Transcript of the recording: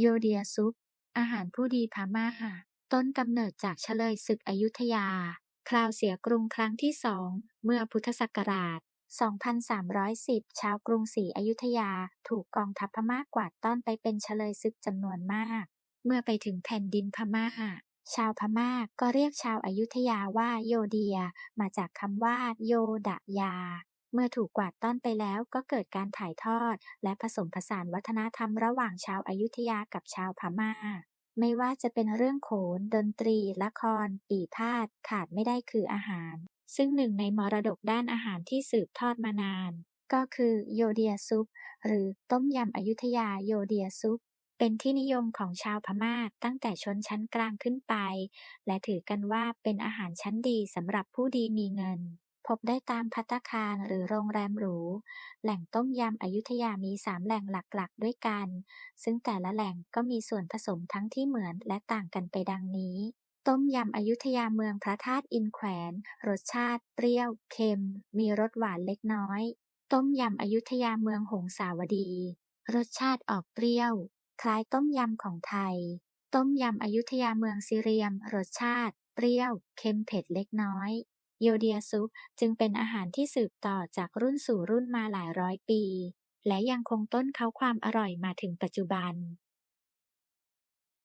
โยเดียซุป อาหารผู้ดีพม่าต้นกำเนิดจากเฉลยศึกอยุธยา คราวเสียกรุงครั้งที่สอง เมื่อพุทธศักราช 2310 ชาวกรุงศรีอยุธยา ถูกกองทัพพม่ากวาดต้อนไปเป็นเฉลยศึกจำนวนมาก เมื่อไปถึงแผ่นดินพม่าชาวพม่าก็เรียกชาวอายุทยาว่าโยเดีย มาจากคำว่าโยดะยา เมื่อถูกกวาดต้อนไปแล้วก็เกิดการถ่ายทอด และผสมผสานวัฒนธรรมระหว่างชาวอายุทยากับชาวพม่า ไม่ว่าจะเป็นเรื่องโขน ดนตรี ละคร ปีพาทย์ขาดไม่ได้คืออาหาร ซึ่งหนึ่งในมรดกด้านอาหารที่สืบทอดมานาน ก็คือโยเดียซุป หรือต้มยำอยุธยาโยเดียซุป เป็นที่นิยมของชาวพม่าตั้งแต่ชนชั้นกลางขึ้นไป และถือกันว่าเป็นอาหารชั้นดีสำหรับผู้ดีมีเงิน พบได้ตามภัตตาคารหรือโรงแรมหรู แหล่งต้มยำอยุธยามีสามแหล่งหลักๆ ด้วยกัน ซึ่งแต่ละแหล่งก็มีส่วนผสมทั้งที่เหมือนและต่างกันไปดังนี้ ต้มยำอยุธยาเมืองพระธาตุอินแขวน รสชาติ เปรี้ยว เค็ม มีรสหวานเล็กน้อย ต้มยำอยุธยาเมืองหงสาวดี รสชาติออกเปรี้ยว คล้ายต้มยำของไทย ต้มยำอยุธยาเมืองซีเรียม รสชาติ เปรี้ยว เค็มเผ็ดเล็กน้อย โยเดียซุปจึงเป็นอาหารที่สืบต่อจากรุ่นสู่รุ่นมาหลายร้อยปี และยังคงต้นเขาความอร่อยมาถึงปัจจุบัน